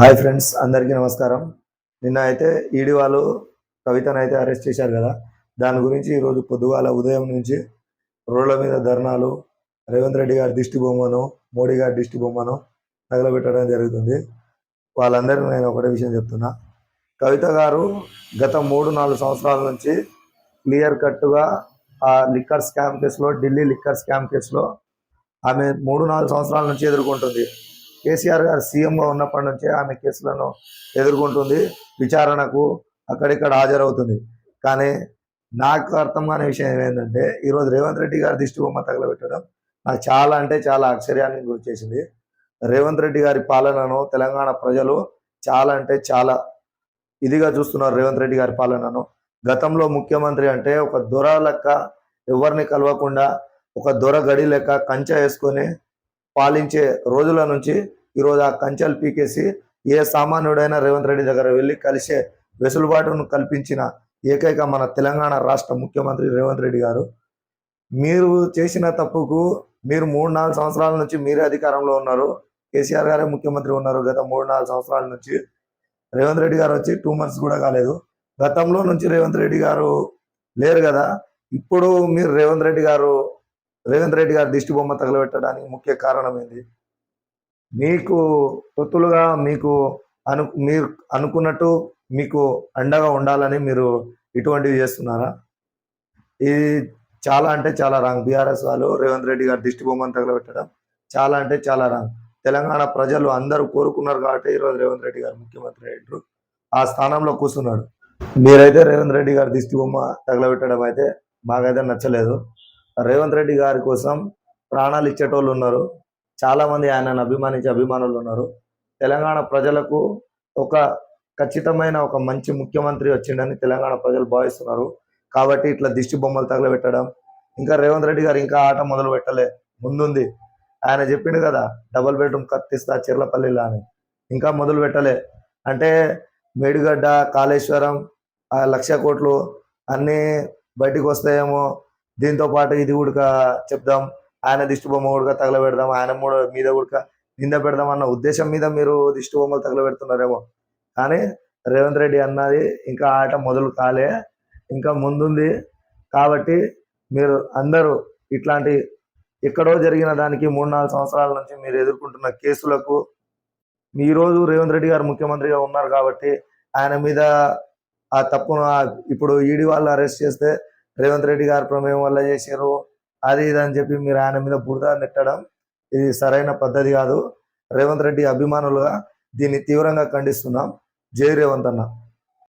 Hi friends అందరికీ నమస్కారం. నిన్న అయితే ఈడి వాళ్ళు కవితను అయితే అరెస్ట్ చేశారు కదా. దాని గురించి ఈరోజు పొద్దుగాల ఉదయం నుంచి రోడ్ల మీద ధర్నాలు రేవంత్ రెడ్డి గారి దిష్టి బొమ్మను మోడీ గారి దిష్టి బొమ్మను తగలబెట్టడం జరుగుతుంది. వాళ్ళందరికీ నేను ఒకటే విషయం చెప్తున్నా. కవిత గారు గత మూడు నాలుగు సంవత్సరాల నుంచి క్లియర్ కట్గా ఆ లిక్కర్ స్కామ్ కేసులో ఢిల్లీ లిక్కర్ స్కామ్ కేసులో ఆమె మూడు నాలుగు సంవత్సరాల నుంచి ఎదుర్కొంటుంది. కేసీఆర్ గారు సీఎంగా ఉన్నప్పటి నుంచే ఆమె కేసులను ఎదుర్కొంటుంది విచారణకు అక్కడిక్కడ హాజరవుతుంది. కానీ నాకు అర్థం కాని విషయం ఏంటంటే ఈరోజు రేవంత్ రెడ్డి గారి దిష్టి బొమ్మ తగలబెట్టడం నాకు చాలా అంటే చాలా ఆశ్చర్యాన్ని గురి చేసింది. రేవంత్ రెడ్డి గారి పాలనను తెలంగాణ ప్రజలు చాలా అంటే చాలా ఇదిగా చూస్తున్నారు రేవంత్ రెడ్డి గారి పాలనను. గతంలో ముఖ్యమంత్రి అంటే ఒక దొర లెక్క ఎవరిని కలవకుండా ఒక దొర గడి లెక్క కంచె వేసుకొని పాలించే రోజుల నుంచి ఈరోజు ఆ కంచెలు పీకేసి ఏ సామాన్యుడైనా రేవంత్ రెడ్డి దగ్గర వెళ్ళి కలిసే వెసులుబాటును కల్పించిన ఏకైక మన తెలంగాణ రాష్ట్ర ముఖ్యమంత్రి రేవంత్ రెడ్డి గారు. మీరు చేసిన తప్పుకు మీరు మూడు నాలుగు సంవత్సరాల నుంచి మీరే అధికారంలో ఉన్నారు. కేసీఆర్ గారే ముఖ్యమంత్రి ఉన్నారు గత మూడు నాలుగు సంవత్సరాల నుంచి. రేవంత్ రెడ్డి గారు వచ్చి టూ మంత్స్ కూడా కాలేదు. గతంలో నుంచి రేవంత్ రెడ్డి గారు లేరు కదా. ఇప్పుడు మీరు రేవంత్ రెడ్డి గారు రేవంత్ రెడ్డి గారు దిష్టి బొమ్మ తగలబెట్టడానికి ముఖ్య కారణం ఏంది? మీకు తొత్తులుగా మీకు అను మీరు అనుకున్నట్టు మీకు అండగా ఉండాలని మీరు ఇటువంటివి చేస్తున్నారా? ఇది చాలా అంటే చాలా రాంగ్. బీఆర్ఎస్ వాళ్ళు రేవంత్ రెడ్డి గారి దిష్టి బొమ్మను తగలబెట్టడం చాలా అంటే చాలా రాంగ్. తెలంగాణ ప్రజలు అందరూ కోరుకున్నారు కాబట్టి ఈరోజు రేవంత్ రెడ్డి గారు ముఖ్యమంత్రి అయ్యారు ఆ స్థానంలో కూర్చున్నాడు. మీరైతే రేవంత్ రెడ్డి గారి దిష్టి బొమ్మ తగలబెట్టడం అయితే మాకైతే నచ్చలేదు. రేవంత్ రెడ్డి గారి కోసం ప్రాణాలు ఇచ్చేటోళ్ళు ఉన్నారు. చాలామంది ఆయనను అభిమానించే అభిమానులు ఉన్నారు. తెలంగాణ ప్రజలకు ఒక ఖచ్చితమైన ఒక మంచి ముఖ్యమంత్రి వచ్చిండని తెలంగాణ ప్రజలు భావిస్తున్నారు. కాబట్టి ఇట్లా దిష్టి బొమ్మలు తగలబెట్టడం ఇంకా రేవంత్ రెడ్డి గారు ఇంకా ఆట మొదలు పెట్టలే ముందుంది. ఆయన చెప్పిండు కదా డబుల్ బెడ్రూమ్ కత్తిస్తా చిర్లపల్లిలో అని. ఇంకా మొదలు పెట్టలే. అంటే మేడిగడ్డ కాళేశ్వరం ఆ లక్ష కోట్లు అన్నీ బయటికి వస్తాయేమో దీంతో పాటు ఇది కూడా చెప్దాం. ఆయన దిష్టిబొమ్మ కూడా తగలబెడదాం ఆయన కూడా మీద కూడా నింద పెడదాం అన్న ఉద్దేశం మీద మీరు దిష్టిబొమ్మలు తగలబెడుతున్నారేమో. కానీ రేవంత్ రెడ్డి అన్నది ఇంకా ఆట మొదలు కాలే. ఇంకా ముందుంది. కాబట్టి మీరు అందరూ ఇట్లాంటి ఎక్కడో జరిగిన దానికి మూడు నాలుగు సంవత్సరాల నుంచి మీరు ఎదుర్కొంటున్న కేసులకు ఈ రోజు రేవంత్ రెడ్డి గారు ముఖ్యమంత్రిగా ఉన్నారు కాబట్టి ఆయన మీద ఆ తప్పును ఇప్పుడు ఈడీ వాళ్ళు అరెస్ట్ చేస్తే రేవంత్ రెడ్డి గారు ప్రమేయం వల్ల చేశారు అది ఇది అని చెప్పి మీరు ఆయన మీద బురద నెట్టడం ఇది సరైన పద్ధతి కాదు. రేవంత్ రెడ్డి అభిమానులుగా దీన్ని తీవ్రంగా ఖండిస్తున్నాం. జై రేవంత్ అన్న.